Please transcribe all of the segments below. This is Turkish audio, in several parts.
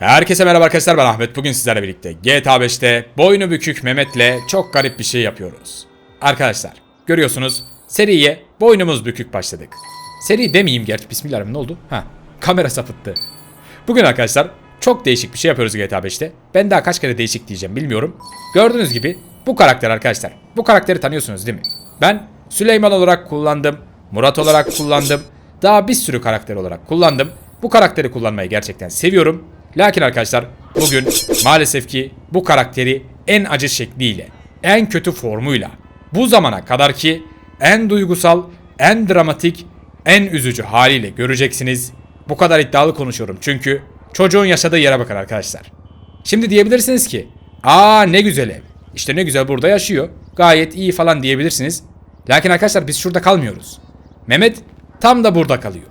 Herkese merhaba arkadaşlar ben Ahmet. Bugün sizlerle birlikte GTA 5'te boynu bükük Mehmet'le çok garip bir şey yapıyoruz. Arkadaşlar görüyorsunuz seriye boynumuz bükük başladık. Seri demeyeyim gerçi bismillahirrahmanirrahim ne oldu? Ha kamera sapıttı. Bugün arkadaşlar çok değişik bir şey yapıyoruz GTA 5'te. Ben daha kaç kere değişik diyeceğim bilmiyorum. Gördüğünüz gibi bu karakter arkadaşlar. Bu karakteri tanıyorsunuz değil mi? Ben Süleyman olarak kullandım. Murat olarak kullandım. Daha bir sürü karakter olarak kullandım. Bu karakteri kullanmayı gerçekten seviyorum. Lakin arkadaşlar bugün maalesef ki bu karakteri en acı şekliyle, en kötü formuyla, bu zamana kadar ki en duygusal, en dramatik, en üzücü haliyle göreceksiniz. Bu kadar iddialı konuşuyorum çünkü çocuğun yaşadığı yere bakın arkadaşlar. Şimdi diyebilirsiniz ki aa ne güzel ev. İşte ne güzel burada yaşıyor. Gayet iyi falan diyebilirsiniz. Lakin arkadaşlar biz şurada kalmıyoruz. Mehmet tam da burada kalıyor.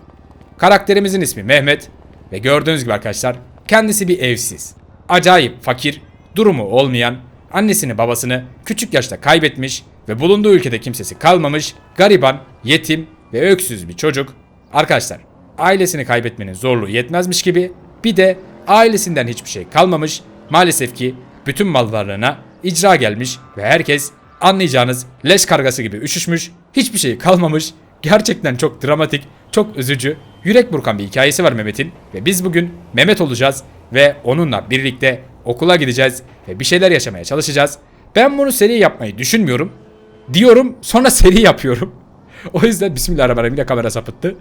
Karakterimizin ismi Mehmet ve gördüğünüz gibi arkadaşlar kendisi bir evsiz. Acayip fakir, durumu olmayan, annesini babasını küçük yaşta kaybetmiş ve bulunduğu ülkede kimsesi kalmamış, gariban, yetim ve öksüz bir çocuk. Arkadaşlar ailesini kaybetmenin zorluğu yetmezmiş gibi bir de ailesinden hiçbir şey kalmamış. Maalesef ki bütün mal varlığına icra gelmiş ve herkes anlayacağınız leş kargası gibi üşüşmüş, hiçbir şey kalmamış. Gerçekten çok dramatik, çok üzücü, yürek burkan bir hikayesi var Mehmet'in ve biz bugün Mehmet olacağız ve onunla birlikte okula gideceğiz ve bir şeyler yaşamaya çalışacağız. Ben bunu seri yapmayı düşünmüyorum. Diyorum sonra seri yapıyorum. O yüzden Bismillahirrahmanirrahim yine kamera sapıttı.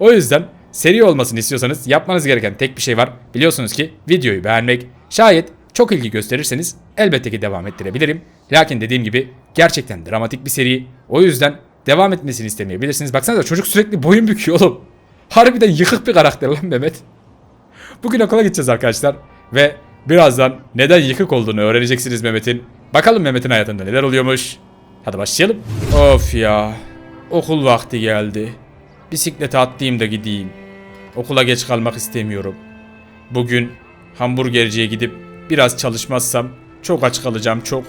O yüzden seri olmasını istiyorsanız yapmanız gereken tek bir şey var. Biliyorsunuz ki videoyu beğenmek. Şayet çok ilgi gösterirseniz elbette ki devam ettirebilirim. Lakin dediğim gibi gerçekten dramatik bir seri. O yüzden devam etmesini istemeyebilirsiniz. Baksanıza çocuk sürekli boyun büküyor oğlum. Harbiden yıkık bir karakter lan Mehmet. Bugün okula gideceğiz arkadaşlar. Ve birazdan neden yıkık olduğunu öğreneceksiniz Mehmet'in. Bakalım Mehmet'in hayatında neler oluyormuş. Hadi başlayalım. Of ya. Okul vakti geldi. Bisiklete atlayayım da gideyim. Okula geç kalmak istemiyorum. Bugün hamburgerciye gidip biraz çalışmazsam çok aç kalacağım çok.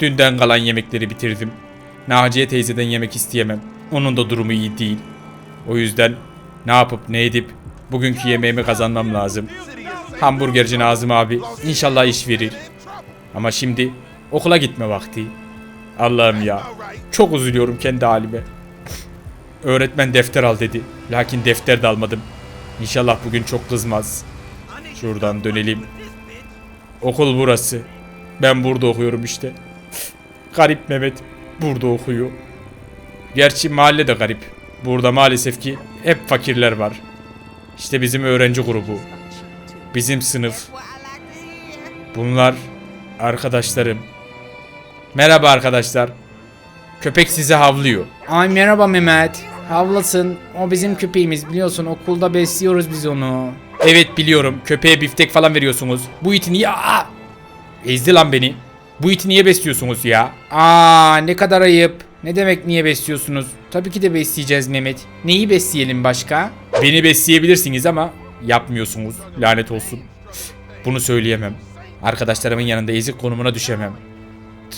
Dünden kalan yemekleri bitirdim. Naciye teyzeden yemek isteyemem. Onun da durumu iyi değil. O yüzden ne yapıp ne edip bugünkü yemeğimi kazanmam lazım. Hamburgerci Nazım abi inşallah iş verir. Ama şimdi okula gitme vakti. Allah'ım ya. Çok üzülüyorum kendi halime. Öğretmen defter al dedi. Lakin defter de almadım. İnşallah bugün çok kızmaz. Şuradan dönelim. Okul burası. Ben burada okuyorum işte. Garip Mehmet burada okuyor. Gerçi mahalle de garip. Burada maalesef ki hep fakirler var. İşte bizim öğrenci grubu. Bizim sınıf. Bunlar arkadaşlarım. Merhaba arkadaşlar. Köpek size havlıyor. Ay merhaba Mehmet. Havlasın. O bizim köpeğimiz biliyorsun okulda besliyoruz biz onu. Evet biliyorum. Köpeğe biftek falan veriyorsunuz. Bu iti niye... Aa! Ezdi lan beni. Bu iti niye besliyorsunuz ya? Aa ne kadar ayıp. Ne demek niye besliyorsunuz? Tabii ki de besleyeceğiz Mehmet. Neyi besleyelim başka? Beni besleyebilirsiniz ama yapmıyorsunuz. Lanet olsun. Bunu söyleyemem. Arkadaşlarımın yanında ezik konumuna düşemem.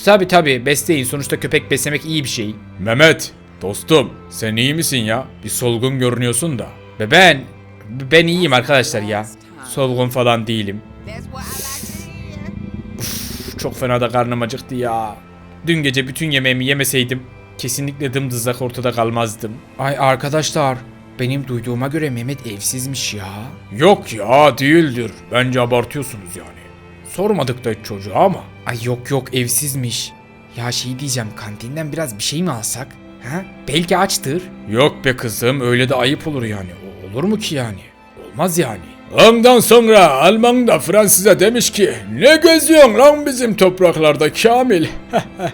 Tabii tabii besleyin. Sonuçta köpek beslemek iyi bir şey. Mehmet, dostum sen iyi misin ya? Bir solgun görünüyorsun da. Ve ben ben iyiyim arkadaşlar ya. Solgun falan değilim. Çok fena da karnım acıktı ya. Dün gece bütün yemeğimi yemeseydim kesinlikle dımdızlak ortada kalmazdım. Ay arkadaşlar benim duyduğuma göre Mehmet evsizmiş ya. Yok ya değildir. Bence abartıyorsunuz yani. Sormadık da hiç çocuğa ama. Ay yok yok evsizmiş. Ya şey diyeceğim kantinden biraz bir şey mi alsak? Ha? Belki açtır. Yok be kızım öyle de ayıp olur yani. O- olur mu ki yani? Olmaz yani. Ondan sonra Alman da Fransız'a demiş ki ne geziyorsun lan bizim topraklarda Kamil.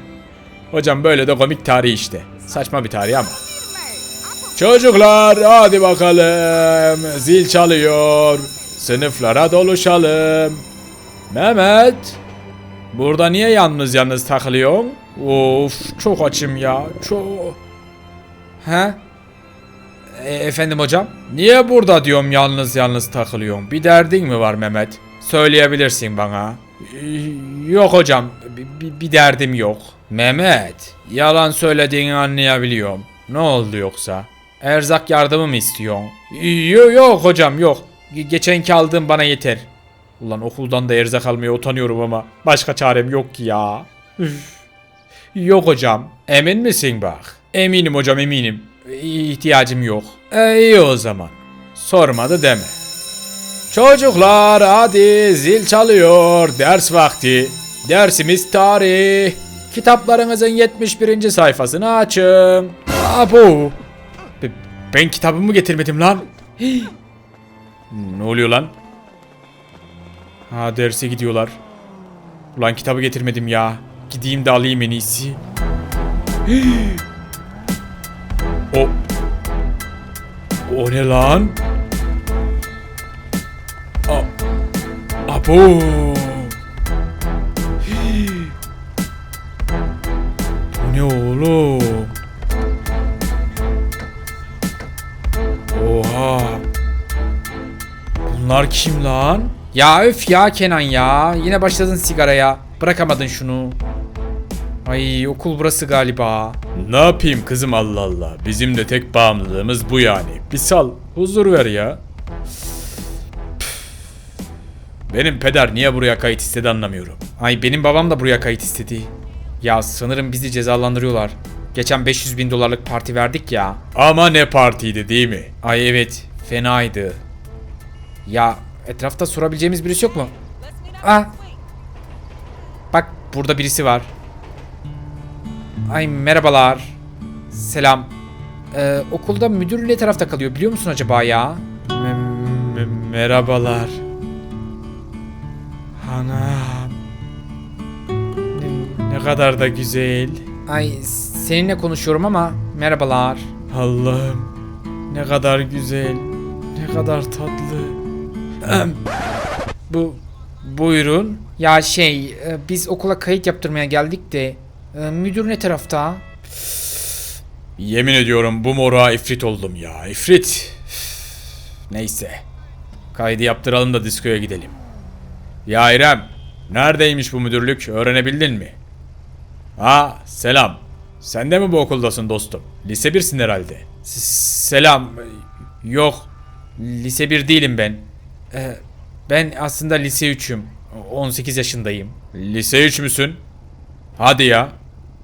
Hocam böyle de komik tarih işte. Saçma bir tarih ama. Çocuklar hadi bakalım zil çalıyor. Sınıflara doluşalım. Mehmet. Burada niye yalnız yalnız takılıyorsun? Of çok açım ya. Çok. He? E, efendim hocam? Niye burada diyorum yalnız yalnız takılıyorsun? Bir derdin mi var Mehmet? Söyleyebilirsin bana. E, Yok hocam. Bir, bir- derdim yok. Mehmet. Yalan söylediğini anlayabiliyorum. Ne oldu yoksa? Erzak yardımı mı istiyorsun? Yok yok hocam yok. Ge- Geçenki aldığım bana yeter. Ulan okuldan da erzak almaya utanıyorum ama başka çarem yok ki ya. Üf. Yok hocam. Emin misin bak? Eminim hocam eminim. İhtiyacım yok. E, iyi o zaman. Sormadı deme. Çocuklar hadi zil çalıyor. Ders vakti. Dersimiz tarih. Kitaplarınızın 71. sayfasını açın. Abo. Be- Ben kitabımı getirmedim lan. Ne oluyor lan? Ha derse gidiyorlar. Ulan kitabı getirmedim ya. Gideyim de alayım en iyisi. O ne lan? A Abo. Bu ne oğlum? Oha. Bunlar kim lan? Ya öf ya Kenan ya. Yine başladın sigaraya. Bırakamadın şunu. Ay okul burası galiba. Ne yapayım kızım Allah Allah. Bizim de tek bağımlılığımız bu yani. Bir sal. Huzur ver ya. Benim peder niye buraya kayıt istedi anlamıyorum. Ay benim babam da buraya kayıt istedi. Ya sanırım bizi cezalandırıyorlar. Geçen 500 bin dolarlık parti verdik ya. Ama ne partiydi değil mi? Ay evet fenaydı. Ya etrafta sorabileceğimiz birisi yok mu? Ah. Bak burada birisi var. Ay merhabalar. Selam. Ee, okulda müdür ne tarafta kalıyor biliyor musun acaba ya? Me- merhabalar. Anam. Ne, ne kadar da güzel. Ay seninle konuşuyorum ama merhabalar. Allah'ım. Ne kadar güzel. Ne kadar tatlı. Bu buyurun. Ya şey e, biz okula kayıt yaptırmaya geldik de e, müdür ne tarafta? Yemin ediyorum bu moruğa ifrit oldum ya. İfrit. Neyse. Kaydı yaptıralım da diskoya gidelim. Ya İrem. Neredeymiş bu müdürlük? Öğrenebildin mi? Ha selam. Sen de mi bu okuldasın dostum? Lise 1'sin herhalde. S- Selam. Yok. Lise 1 değilim ben. Ee, ben aslında lise 3'üm. 18 yaşındayım. Lise 3 müsün? Hadi ya.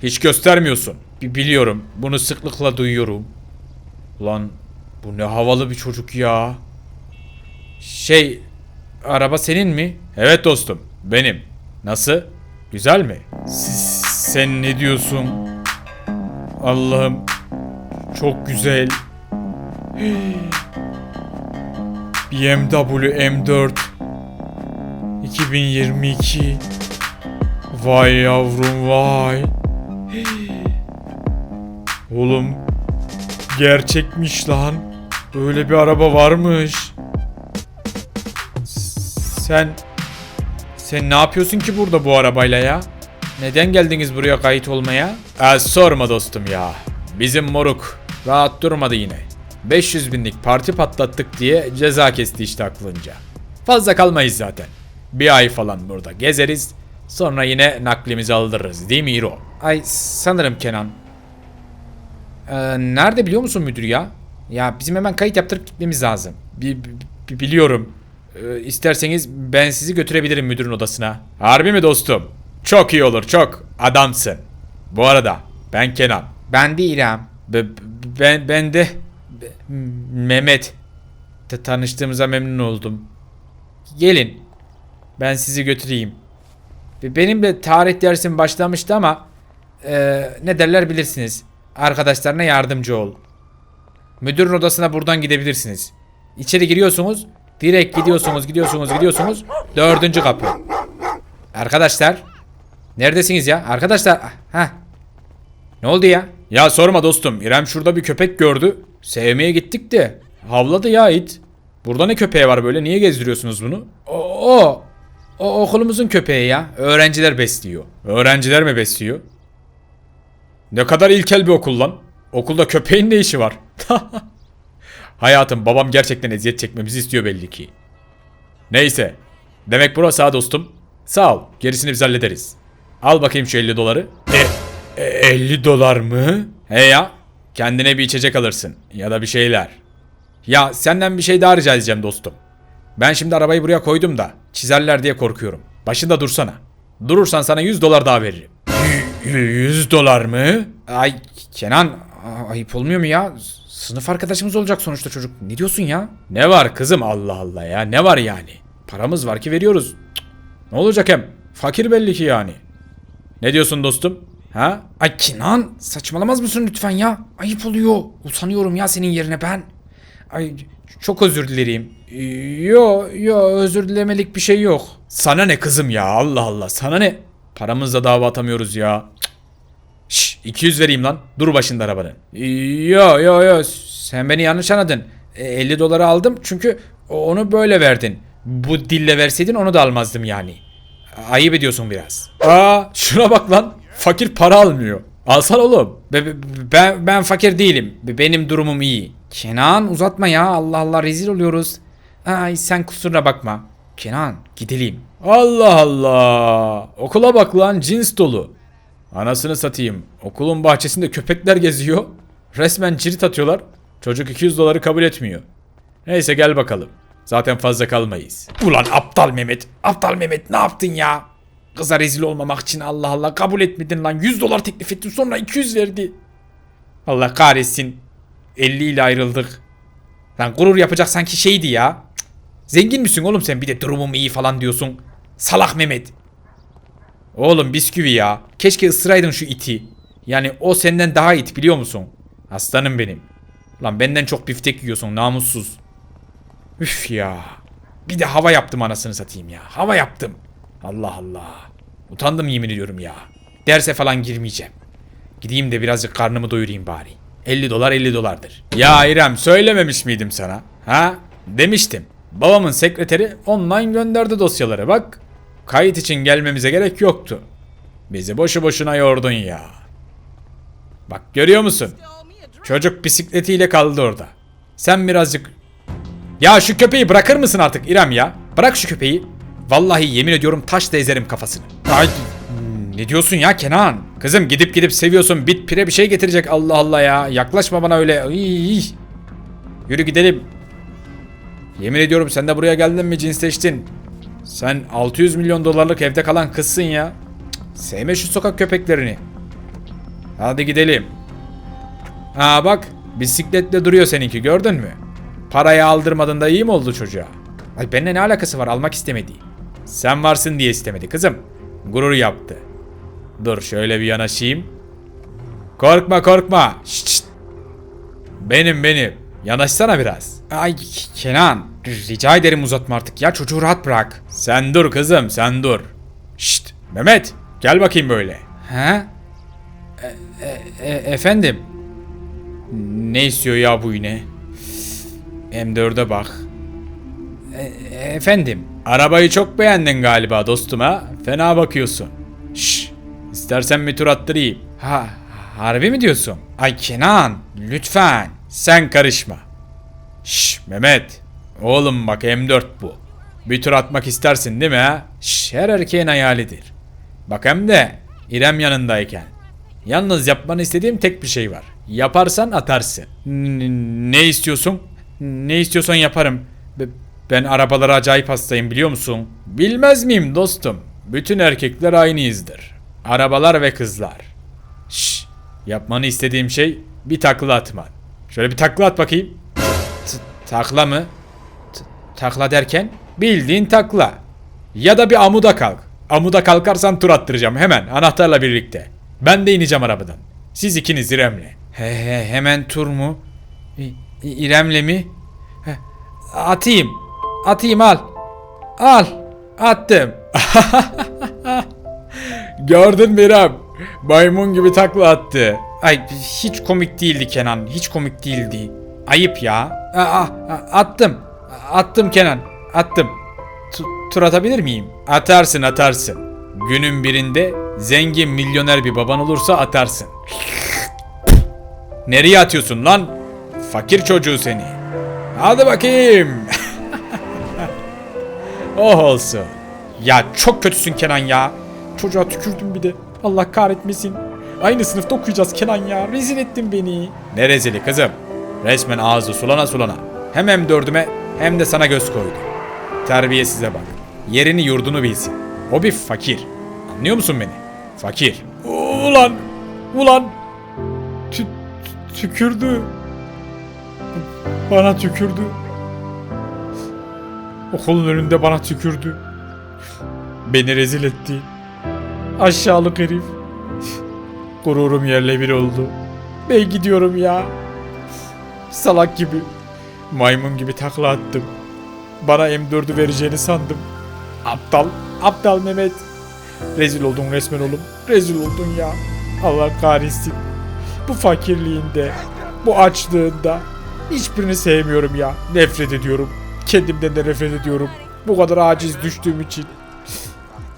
Hiç göstermiyorsun. Bi- biliyorum. Bunu sıklıkla duyuyorum. Lan bu ne havalı bir çocuk ya. Şey, araba senin mi? Evet dostum, benim. Nasıl? Güzel mi? S- sen ne diyorsun? Allah'ım. Çok güzel. BMW M4 2022 Vay yavrum vay. Oğlum gerçekmiş lan. Böyle bir araba varmış. Sen sen ne yapıyorsun ki burada bu arabayla ya? Neden geldiniz buraya kayıt olmaya? E, sorma dostum ya. Bizim moruk rahat durmadı yine. 500 binlik parti patlattık diye ceza kesti işte aklınca. Fazla kalmayız zaten. Bir ay falan burada gezeriz. Sonra yine naklimizi aldırırız değil mi Hiro? Ay sanırım Kenan. Ee, nerede biliyor musun müdür ya? Ya bizim hemen kayıt yaptırıp gitmemiz lazım. Bi- bi- biliyorum. Ee, isterseniz ben sizi götürebilirim müdürün odasına. Harbi mi dostum? Çok iyi olur çok. Adamsın. Bu arada ben Kenan. Ben de İrem. Be- ben ben de be- Mehmet. Ta- tanıştığımıza memnun oldum. Gelin. Ben sizi götüreyim. Benim de tarih dersim başlamıştı ama e, ne derler bilirsiniz. Arkadaşlarına yardımcı ol. Müdürün odasına buradan gidebilirsiniz. İçeri giriyorsunuz. Direkt gidiyorsunuz, gidiyorsunuz, gidiyorsunuz. Dördüncü kapı. Arkadaşlar. Neredesiniz ya? Arkadaşlar. Ha. Ne oldu ya? Ya sorma dostum. İrem şurada bir köpek gördü. Sevmeye gittik de. Havladı ya it. Burada ne köpeği var böyle? Niye gezdiriyorsunuz bunu? O, o, o okulumuzun köpeği ya. Öğrenciler besliyor. Öğrenciler mi besliyor? Ne kadar ilkel bir okul lan. Okulda köpeğin ne işi var? Hayatım babam gerçekten eziyet çekmemizi istiyor belli ki. Neyse. Demek burası ha dostum. Sağ ol. Gerisini biz hallederiz. Al bakayım şu 50 doları. E, 50 dolar mı? He ya. Kendine bir içecek alırsın. Ya da bir şeyler. Ya senden bir şey daha rica edeceğim dostum. Ben şimdi arabayı buraya koydum da. çizerler diye korkuyorum. Başında dursana. Durursan sana 100 dolar daha veririm. 100 dolar mı? Ay Kenan ayıp olmuyor mu ya? Sınıf arkadaşımız olacak sonuçta çocuk. Ne diyorsun ya? Ne var kızım Allah Allah ya ne var yani? Paramız var ki veriyoruz. Cık. Ne olacak hem? Fakir belli ki yani. Ne diyorsun dostum? Ha? Ay Kenan saçmalamaz mısın lütfen ya? Ayıp oluyor. Utanıyorum ya senin yerine ben. Ay çok özür dilerim. Yo yo özür dilemelik bir şey yok. Sana ne kızım ya Allah Allah sana ne? Paramızla dava atamıyoruz ya. Şş 200 vereyim lan. Dur başında arabanın. Yo yo yo sen beni yanlış anladın. E, 50 doları aldım çünkü onu böyle verdin. Bu dille verseydin onu da almazdım yani. Ayıp ediyorsun biraz. Aa şuna bak lan. Fakir para almıyor. Alsan oğlum. Be- be- ben ben fakir değilim. Be- Benim durumum iyi. Kenan uzatma ya. Allah Allah rezil oluyoruz. Ay sen kusuruna bakma. Kenan gidelim. Allah Allah. Okula bak lan cins dolu. Anasını satayım. Okulun bahçesinde köpekler geziyor. Resmen cirit atıyorlar. Çocuk 200 doları kabul etmiyor. Neyse gel bakalım. Zaten fazla kalmayız. Ulan aptal Mehmet. Aptal Mehmet ne yaptın ya? Kıza rezil olmamak için Allah Allah kabul etmedin lan. 100 dolar teklif ettin sonra 200 verdi. Allah kahretsin. 50 ile ayrıldık. Lan gurur yapacak sanki şeydi ya. Cık. Zengin misin oğlum sen bir de durumum iyi falan diyorsun. Salak Mehmet. Oğlum bisküvi ya. Keşke ısıraydın şu iti. Yani o senden daha it biliyor musun? Aslanım benim. Lan benden çok biftek yiyorsun namussuz. Üf ya. Bir de hava yaptım anasını satayım ya. Hava yaptım. Allah Allah. Utandım yemin ediyorum ya. Derse falan girmeyeceğim. Gideyim de birazcık karnımı doyurayım bari. 50 dolar 50 dolardır. Ya İrem söylememiş miydim sana? Ha? Demiştim. Babamın sekreteri online gönderdi dosyaları bak. Kayıt için gelmemize gerek yoktu. Bizi boşu boşuna yordun ya. Bak görüyor musun? Çocuk bisikletiyle kaldı orada. Sen birazcık... Ya şu köpeği bırakır mısın artık İrem ya? Bırak şu köpeği. Vallahi yemin ediyorum taş da ezerim kafasını. Ay ne diyorsun ya Kenan? Kızım gidip gidip seviyorsun bit pire bir şey getirecek Allah Allah ya. Yaklaşma bana öyle. Iy. Yürü gidelim. Yemin ediyorum sen de buraya geldin mi cinsleştin. Sen 600 milyon dolarlık evde kalan kızsın ya. Cık, Sevme şu sokak köpeklerini. Hadi gidelim. Ha bak bisikletle duruyor seninki gördün mü? Parayı aldırmadın da iyi mi oldu çocuğa? Ay benimle ne alakası var almak istemedi. Sen varsın diye istemedi kızım. Gurur yaptı. Dur şöyle bir yanaşayım. Korkma korkma. Şşt. Benim benim. Yanaşsana biraz. Ay Kenan rica ederim uzatma artık ya çocuğu rahat bırak. Sen dur kızım sen dur. Şşt Mehmet gel bakayım böyle. He? E, e- e- efendim? Ne istiyor ya bu yine? M4'e bak. E- efendim? Arabayı çok beğendin galiba dostum ha. Fena bakıyorsun. Şşş istersen bir tur attırayım. Ha harbi mi diyorsun? Ay Kenan lütfen. Sen karışma. Şş Mehmet. Oğlum bak M4 bu. Bir tur atmak istersin değil mi ha? Şş, her erkeğin hayalidir. Bak hem de İrem yanındayken. Yalnız yapmanı istediğim tek bir şey var. Yaparsan atarsın. N- ne istiyorsun? Ne istiyorsan yaparım. Be- ben arabalara acayip hastayım biliyor musun? Bilmez miyim dostum? Bütün erkekler aynıyızdır. Arabalar ve kızlar. Şş, yapmanı istediğim şey bir takla atman. Şöyle bir takla at bakayım. T- takla mı? T- takla derken? Bildiğin takla. Ya da bir amuda kalk. Amuda kalkarsan tur attıracağım hemen anahtarla birlikte. Ben de ineceğim arabadan. Siz ikiniz İrem'le. He he hemen tur mu? İ- İrem'le mi? He, atayım. Atayım al. Al. Attım. Gördün mü İrem? Maymun gibi takla attı. Ay hiç komik değildi Kenan. Hiç komik değildi. Ayıp ya. Aa, attım. Attım Kenan. Attım. Tu- tur atabilir miyim? Atarsın atarsın. Günün birinde zengin milyoner bir baban olursa atarsın. Nereye atıyorsun lan? Fakir çocuğu seni. Hadi bakayım. oh olsun. Ya çok kötüsün Kenan ya. Çocuğa tükürdüm bir de. Allah kahretmesin. Aynı sınıfta okuyacağız Kenan ya. Rezil ettin beni. Ne rezili kızım. Resmen ağzı sulana sulana. Hem hem dördüme hem de sana göz koydu. Terbiyesize bak. yerini yurdunu bilsin. O bir fakir. Anlıyor musun beni? Fakir. Ulan, ulan. Tü- tükürdü. Bana tükürdü. Okulun önünde bana tükürdü. Beni rezil etti. Aşağılık herif. Gururum yerle bir oldu. Ben gidiyorum ya. Salak gibi. Maymun gibi takla attım. Bana M4'ü vereceğini sandım. Aptal, aptal Mehmet. Rezil oldun resmen oğlum. Rezil oldun ya. Allah kahretsin. Bu fakirliğinde, bu açlığında hiçbirini sevmiyorum ya. Nefret ediyorum. Kendimden de nefret ediyorum. Bu kadar aciz düştüğüm için.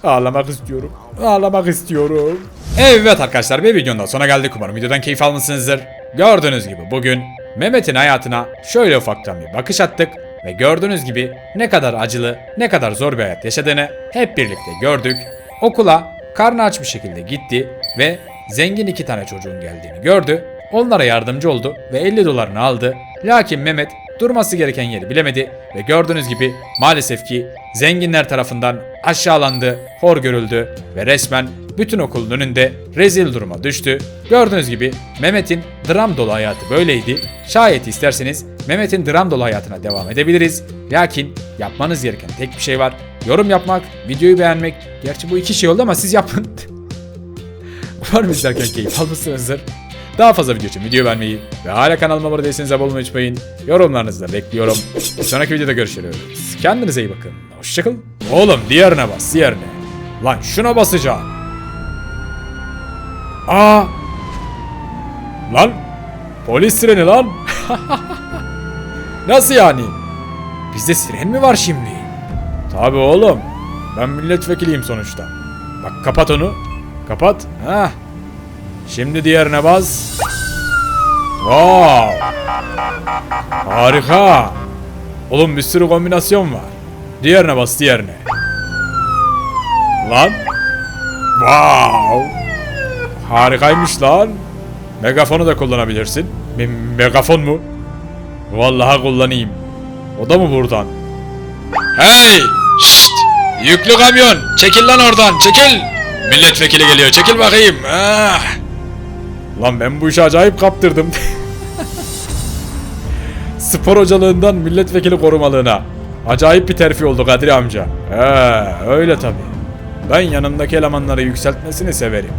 Ağlamak istiyorum. Ağlamak istiyorum. Evet arkadaşlar bir videonun da sona geldik. Umarım videodan keyif almışsınızdır. Gördüğünüz gibi bugün Mehmet'in hayatına şöyle ufaktan bir bakış attık. Ve gördüğünüz gibi ne kadar acılı, ne kadar zor bir hayat yaşadığını hep birlikte gördük. Okula karnı aç bir şekilde gitti ve zengin iki tane çocuğun geldiğini gördü. Onlara yardımcı oldu ve 50 dolarını aldı. Lakin Mehmet durması gereken yeri bilemedi ve gördüğünüz gibi maalesef ki zenginler tarafından aşağılandı, hor görüldü ve resmen bütün okulun önünde rezil duruma düştü. Gördüğünüz gibi Mehmet'in dram dolu hayatı böyleydi. Şayet isterseniz Mehmet'in dram dolu hayatına devam edebiliriz. Lakin yapmanız gereken tek bir şey var. Yorum yapmak, videoyu beğenmek. Gerçi bu iki şey oldu ama siz yapın. Umarım izlerken keyif almışsınızdır. Daha fazla video için video beğenmeyi ve hala kanalıma abone değilseniz abone olmayı unutmayın. Yorumlarınızı da bekliyorum. Bir sonraki videoda görüşürüz. Kendinize iyi bakın. Hoşçakalın. Oğlum diğerine bas diğerine. Lan şuna basacağım. Aa. Lan. Polis sireni lan. Nasıl yani? Bizde siren mi var şimdi? Tabi oğlum. Ben milletvekiliyim sonuçta. Bak kapat onu. Kapat. Ha. Şimdi diğerine bas. Wow. Harika. Oğlum bir sürü kombinasyon var. Diğerine bas diğerine. Lan. Wow. Harikaymış lan. Megafonu da kullanabilirsin. Me- megafon mu? Vallahi kullanayım. O da mı buradan? Hey! Şşt! Yüklü kamyon! Çekil lan oradan! Çekil! Milletvekili geliyor. Çekil bakayım. Ah! Lan ben bu işi acayip kaptırdım. Spor hocalığından milletvekili korumalığına. Acayip bir terfi oldu Kadri amca. He, öyle tabi. Ben yanımdaki elemanları yükseltmesini severim.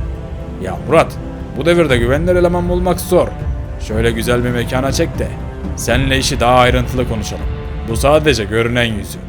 Ya Murat, bu devirde güvenilir eleman bulmak zor. Şöyle güzel bir mekana çek de seninle işi daha ayrıntılı konuşalım. Bu sadece görünen yüzü.